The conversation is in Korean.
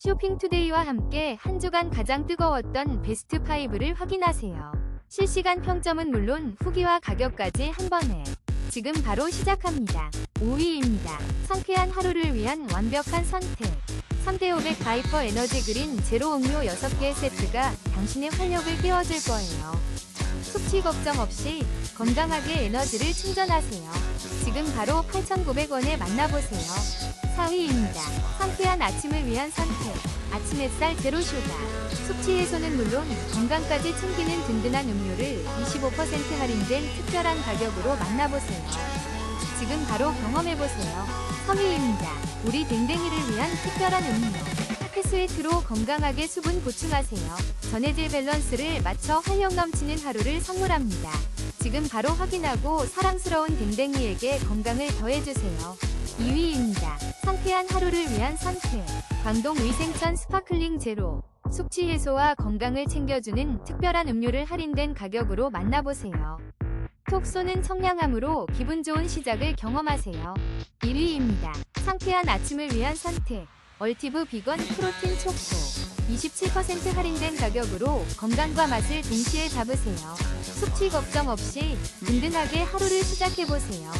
쇼핑투데이와 함께 한 주간 가장 뜨거웠던 베스트 5를 확인하세요. 실시간 평점은 물론 후기와 가격까지 한 번에 지금 바로 시작합니다. 5위입니다. 상쾌한 하루를 위한 완벽한 선택. 3대500 바이퍼 에너지 그린 제로 음료 6개 세트가 당신의 활력을 깨워줄 거예요. 숙취 걱정 없이 건강하게 에너지를 충전하세요. 지금 바로 8,900원에 만나보세요. 4위입니다. 상쾌한 아침을 위한 선택. 아침 햇살 제로 슈가. 숙취 해소는 물론 건강까지 챙기는 든든한 음료를 25% 할인된 특별한 가격으로 만나보세요. 지금 바로 경험해보세요. 3위입니다. 우리 댕댕이를 위한 특별한 음료. 패스웨트로 건강하게 수분 보충하세요. 전해질 밸런스를 맞춰 활력 넘치는 하루를 선물합니다. 지금 바로 확인하고 사랑스러운 댕댕이에게 건강을 더해주세요. 2위입니다. 상쾌한 하루를 위한 선택. 광동 위생천 스파클링 제로. 숙취 해소와 건강을 챙겨주는 특별한 음료를 할인된 가격으로 만나보세요. 톡 쏘는 청량함으로 기분 좋은 시작을 경험하세요. 1위입니다. 상쾌한 아침을 위한 선택. 얼티브 비건 프로틴 초코. 27% 할인된 가격으로 건강과 맛을 동시에 잡으세요. 숙취 걱정 없이 든든하게 하루를 시작해보세요.